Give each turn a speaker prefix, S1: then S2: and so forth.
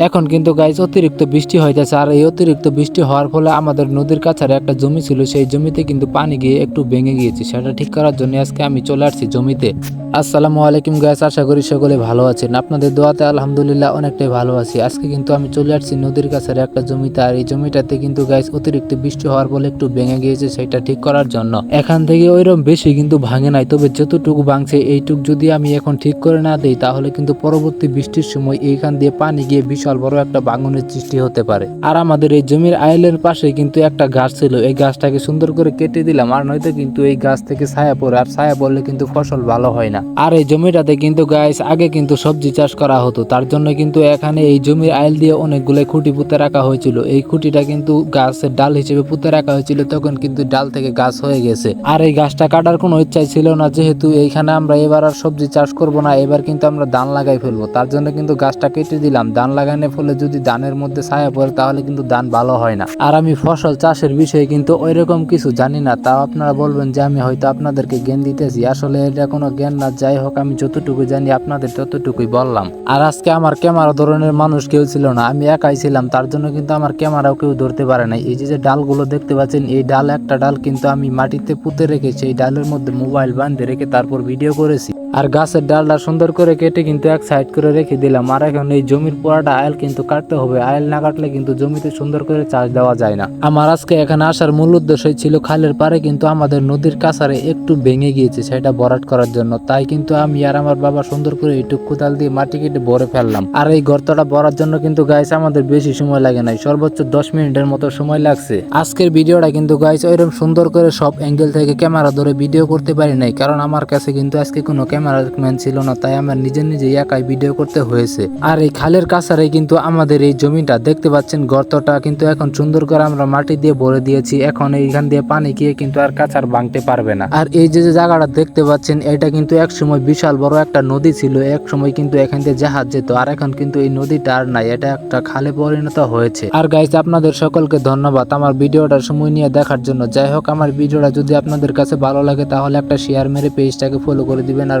S1: এখন কিন্তু গাইজ অতিরিক্ত বৃষ্টি হইতেছে আর এই অতিরিক্ত বৃষ্টি হওয়ার ফলে আমাদের নদীর কাছারে একটা জমি ছিল, সেই জমিতে কিন্তু পানি গিয়ে একটু ভেঙে গিয়েছে। সেটা ঠিক করার জন্য আজকে আমি চলে আসছি জমিতে। আসসালামু আলাইকুম গাইস আশা করি সকলে ভালো আছেন। আপনাদের দোয়াতে আলহামদুলিল্লাহ অনেকটাই ভালো আছি। আজকে কিন্তু আমি চলে আসছি নদীর কাছে একটা জমিতে, আর এই জমিটাতে কিন্তু গাইস অতিরিক্ত বৃষ্টি হওয়ার ফলে একটু ভেঙে গিয়েছে সেটা ঠিক করার জন্য। এখান থেকে ওইরকম বেশি কিন্তু ভাঙে নাই, তবে যতটুকু ভাঙছে এইটুক যদি আমি এখন ঠিক করে না দিই, তাহলে কিন্তু পরবর্তী বৃষ্টির সময় এইখান দিয়ে পানি গিয়ে বিশাল বড় একটা ভাঙনের সৃষ্টি হতে পারে। আর আমাদের এই জমির আইলের পাশে কিন্তু একটা গাছ ছিল, এই গাছটাকে সুন্দর করে কেটে দিলাম, আর নয়তো কিন্তু এই গাছ থেকে ছায়া পড়ে, আর ছায়া পড়লে কিন্তু ফসল ভালো হয় না। আর এই জমিটাতে কিন্তু গাইস আগে কিন্তু সবজি চাষ করা হতো। তার জন্য কিন্তু এখানে এই জমির আইল দিয়ে অনেকগুলো খুঁটি পুঁতে রাখা হয়েছিল। এই খুঁটিটা কিন্তু গাছের ডাল হিসেবে পুঁতে রাখা হয়েছিল, তখন কিন্তু ডাল থেকে গাছ হয়ে গেছে। আর এই গাছটা কাটার কোনো ইচ্ছাই ছিল না, যেহেতু এইখানে আমরা এবার আর সবজি চাষ করব না, এবার কিন্তু আমরা ধান লাগাই ফেলব। তার জন্য কিন্তু গাছটা কেটে দিলাম। ধান লাগানোর ফলে যদি ধানের মধ্যে ছায়া পড়ে, তাহলে কিন্তু ধান ভালো হয় না। আর আমি ফসল চাষের বিষয়ে কিন্তু ওই রকম কিছু জানি না, তাও আপনারা বলবেন যে আমি হয়তো আপনাদেরকে জ্ঞান দিতেছি। আসলে এটা কোনো জ্ঞান না যাই হোক, আমি যতটুকু জানি আপনাদের ততটুকুই বললাম। আর আজকে আমার ক্যামেরা ধরনের মানুষ কেউ ছিল না, আমি একাই ছিলাম, তার জন্য কিন্তু আমার ক্যামেরাও কেউ ধরতে পারে নাই। এই যে ডালগুলো দেখতে পাচ্ছেন, এই ডাল একটা ডাল কিন্তু আমি মাটিতে পুঁতে রেখেছি, এই ডালের মধ্যে মোবাইল বাঁধে রেখে তারপর ভিডিও করেছি। আর গাছের ডালটা সুন্দর করে কেটে কিন্তু এক সাইড করে রেখে দিলাম। আর এখন এই জমির পোড়াটা আয়েল কিন্তু কাটতে হবে। আয়েল না কাটলে কিন্তু জমিতে সুন্দর করে চাষ দেওয়া যায় না। আমার আজকে এখানে আসার মূল উদ্দেশ্যই ছিল খালের পারে কিন্তু আমাদের নদীর কাছারে একটু ভেঙে গিয়েছে সেটা ভরাট করার জন্য। তাই কিন্তু আমি আর আমার বাবা সুন্দর করে একটু কোদাল দিয়ে মাটি কেটে ভরে ফেললাম। আর এই গর্তটা ভরার জন্য কিন্তু গাইস আমাদের বেশি সময় লাগে নাই। সর্বোচ্চ দশ মিনিটের মতো সময় লাগছে। আজকের ভিডিওটা কিন্তু গাইস ওইরকম সুন্দর করে সব অ্যাঙ্গেল থেকে ক্যামেরা ধরে ভিডিও করতে পারি নাই। কারণ আমার কাছে কিন্তু আজকে কোনো ক্যামেরাম্যান ছিল না, তাই আমার নিজে নিজে একাই ভিডিও করতে হয়েছে। আর এই খালের কাছারে কিন্তু আমাদের এই জমিটা, দেখতে পাচ্ছেন গর্তটা, কিন্তু এখন সুন্দর করে আমরা মাটি দিয়ে ভরে দিয়েছি। এখন এইখান দিয়ে পানি গিয়ে কিন্তু আর কাছার ভাঙতে পারবে না। আর এই যে জায়গাটা দেখতে পাচ্ছেন, এটা কিন্তু এক সময় বিশাল বড় একটা নদী ছিল। এক সময় কিন্তু এখান দিয়ে জাহাজ যেত, আর এখন কিন্তু এই নদীটা আর নাই, এটা একটা খালে পরিণত হয়েছে। আর গাইজ আপনাদের সকলকে ধন্যবাদ আমার ভিডিওটা সময় নিয়ে দেখার জন্য। যাই হোক, আমার ভিডিওটা যদি আপনাদের কাছে ভালো লাগে, তাহলে একটা শেয়ার মেরে পেজটাকে ফলো করে দিবেন। আর